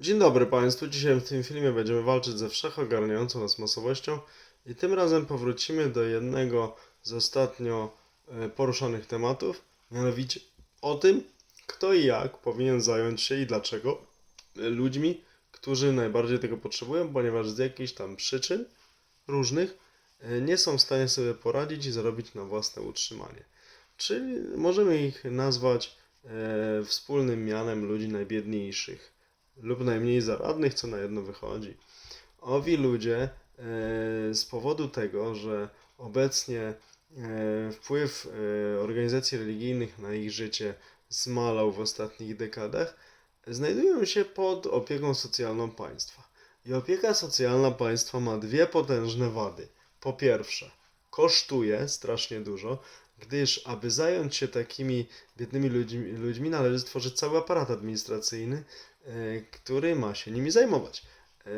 Dzień dobry Państwu. Dzisiaj w tym filmie będziemy walczyć ze wszechogarniającą nas masowością i tym razem powrócimy do jednego z ostatnio e, poruszanych tematów, mianowicie o tym, kto i jak powinien zająć się i dlaczego e, ludźmi, którzy najbardziej tego potrzebują, ponieważ z jakichś tam przyczyn różnych e, nie są w stanie sobie poradzić i zarobić na własne utrzymanie. Czyli możemy ich nazwać wspólnym mianem ludzi najbiedniejszych lub najmniej zaradnych, co na jedno wychodzi. Owi ludzie e, z powodu tego, że obecnie e, wpływ e, organizacji religijnych na ich życie zmalał w ostatnich dekadach, znajdują się pod opieką socjalną państwa. I opieka socjalna państwa ma dwie potężne wady. Po pierwsze, kosztuje strasznie dużo, gdyż aby zająć się takimi biednymi ludźmi, ludźmi należy stworzyć cały aparat administracyjny, e, który ma się nimi zajmować. E,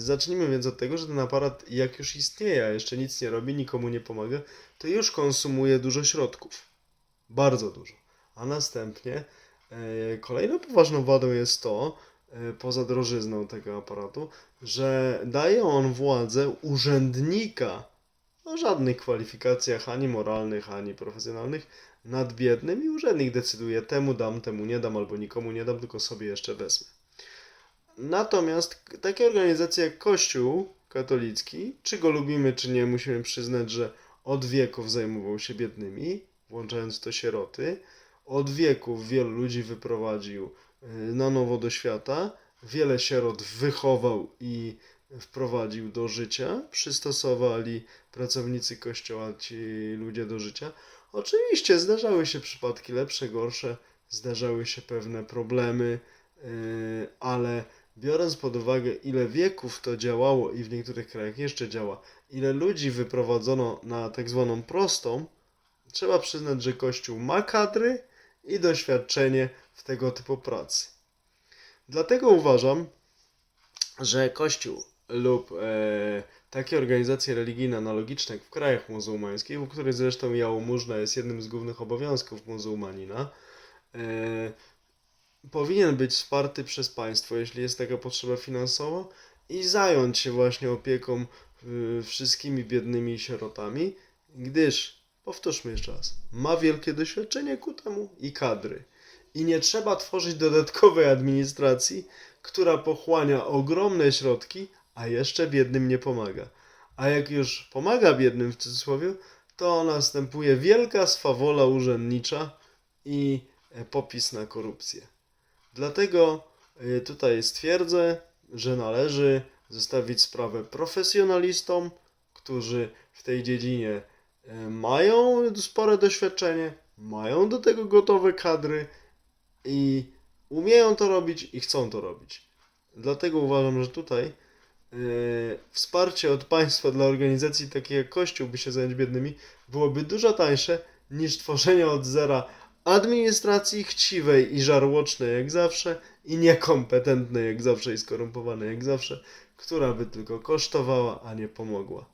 Zacznijmy więc od tego, że ten aparat, jak już istnieje, a jeszcze nic nie robi, nikomu nie pomaga, to już konsumuje dużo środków. Bardzo dużo. A następnie e, kolejną poważną wadą jest to, poza drożyzną tego aparatu, że daje on władzę urzędnika o żadnych kwalifikacjach ani moralnych, ani profesjonalnych nad biednym i urzędnik decyduje temu dam, temu nie dam albo nikomu nie dam, tylko sobie jeszcze wezmę. Natomiast takie organizacje jak Kościół katolicki, czy go lubimy, czy nie, musimy przyznać, że od wieków zajmował się biednymi, włączając w to sieroty. Od wieków wielu ludzi wyprowadził y, na nowo do świata, wiele sierot wychował i wprowadził do życia, przystosowali pracownicy kościoła, ci ludzie do życia. Oczywiście zdarzały się przypadki lepsze, gorsze, zdarzały się pewne problemy, yy, ale biorąc pod uwagę, ile wieków to działało i w niektórych krajach jeszcze działa, ile ludzi wyprowadzono na tak zwaną prostą, trzeba przyznać, że Kościół ma kadry i doświadczenie w tego typu pracy. Dlatego uważam, że Kościół lub e, takie organizacje religijne analogiczne jak w krajach muzułmańskich, u których zresztą jałmużna jest jednym z głównych obowiązków muzułmanina, e, powinien być wsparty przez państwo, jeśli jest taka potrzeba finansowa, i zająć się właśnie opieką y, wszystkimi biednymi sierotami, gdyż, powtórzmy jeszcze raz, ma wielkie doświadczenie ku temu i kadry. I nie trzeba tworzyć dodatkowej administracji, która pochłania ogromne środki, a jeszcze biednym nie pomaga. A jak już pomaga biednym w cudzysłowie, to następuje wielka swawola urzędnicza i e, popis na korupcję. Dlatego y, tutaj stwierdzę, że należy zostawić sprawę profesjonalistom, którzy w tej dziedzinie y, mają spore doświadczenie, mają do tego gotowe kadry i umieją to robić i chcą to robić. Dlatego uważam, że tutaj wsparcie od państwa dla organizacji takiej jak Kościół, by się zająć biednymi, byłoby dużo tańsze niż tworzenie od zera administracji chciwej i żarłocznej jak zawsze i niekompetentnej jak zawsze i skorumpowanej jak zawsze, która by tylko kosztowała, a nie pomogła.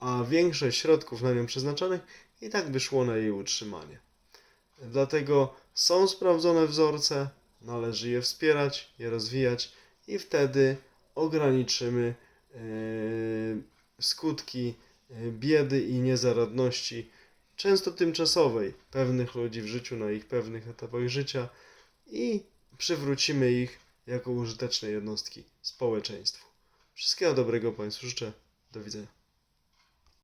A większość środków na nią przeznaczonych i tak by szło na jej utrzymanie. Dlatego są sprawdzone wzorce, należy je wspierać, je rozwijać i wtedy ograniczymy e, skutki e, biedy i niezaradności często tymczasowej pewnych ludzi w życiu, na ich pewnych etapach życia i przywrócimy ich jako użyteczne jednostki społeczeństwu. Wszystkiego dobrego Państwu życzę. Do widzenia.